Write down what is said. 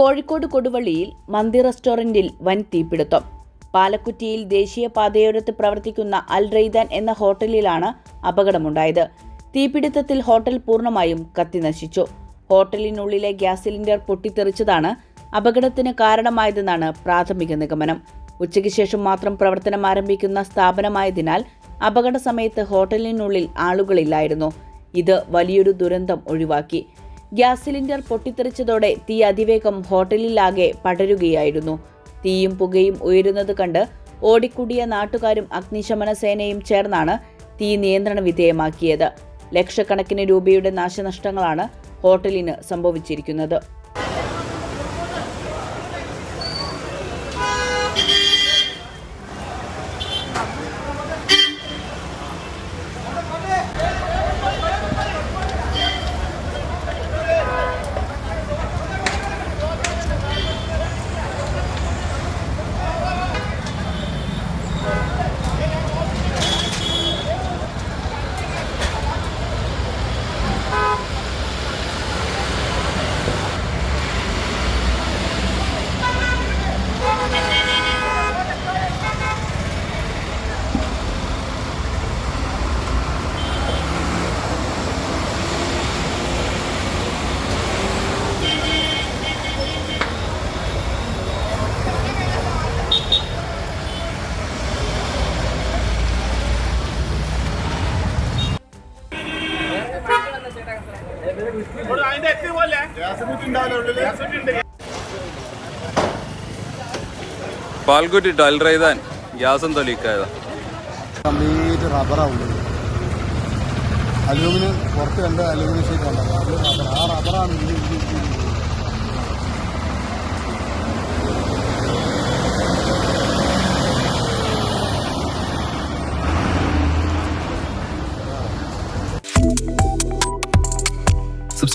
കോഴിക്കോട് കൊടുവള്ളിയിൽ മന്തി റെസ്റ്റോറന്റിൽ വൻ തീപിടുത്തം. പാലക്കുറ്റിയിൽ ദേശീയപാതയോരത്ത് പ്രവർത്തിക്കുന്ന അൽ റെയ്ദാൻ എന്ന ഹോട്ടലിലാണ് അപകടമുണ്ടായത്. തീപിടുത്തത്തിൽ ഹോട്ടൽ പൂർണമായും കത്തിനശിച്ചു. ഹോട്ടലിനുള്ളിലെ ഗ്യാസ് സിലിണ്ടർ പൊട്ടിത്തെറിച്ചതാണ് അപകടത്തിന് കാരണമായതെന്നാണ് പ്രാഥമിക നിഗമനം. ഉച്ചയ്ക്ക് ശേഷം മാത്രം പ്രവർത്തനം ആരംഭിക്കുന്ന സ്ഥാപനമായതിനാൽ അപകട സമയത്ത് ഹോട്ടലിനുള്ളിൽ ആളുകളില്ലായിരുന്നു. ഇത് വലിയൊരു ദുരന്തം ഒഴിവാക്കി. ഗ്യാസ് സിലിണ്ടർ പൊട്ടിത്തെറിച്ചതോടെ തീ അതിവേഗം ഹോട്ടലിലാകെ പടരുകയായിരുന്നു. തീയും പുകയും ഉയരുന്നത് കണ്ട് ഓടിക്കൂടിയ നാട്ടുകാരും അഗ്നിശമന സേനയും ചേർന്നാണ് തീ നിയന്ത്രണ വിധേയമാക്കിയത്. ലക്ഷക്കണക്കിന് രൂപയുടെ നാശനഷ്ടങ്ങളാണ് ഹോട്ടലിന് സംഭവിച്ചിരിക്കുന്നത്. അതിന്റെ എത്തി പോലെ പാൽക്കുറ്റി അൽ റൈദാൻ ഗ്യാസ് എന്തോ ലീക്കായതാ കംപ്ലീറ്റ് റബ്ബറാണ് ഉള്ളത് അലൂമിനിയം പുറത്ത് കണ്ട അലൂമിനിയം ഷീറ്റ് ഉണ്ടാവും ആ റബ്ബറാണ്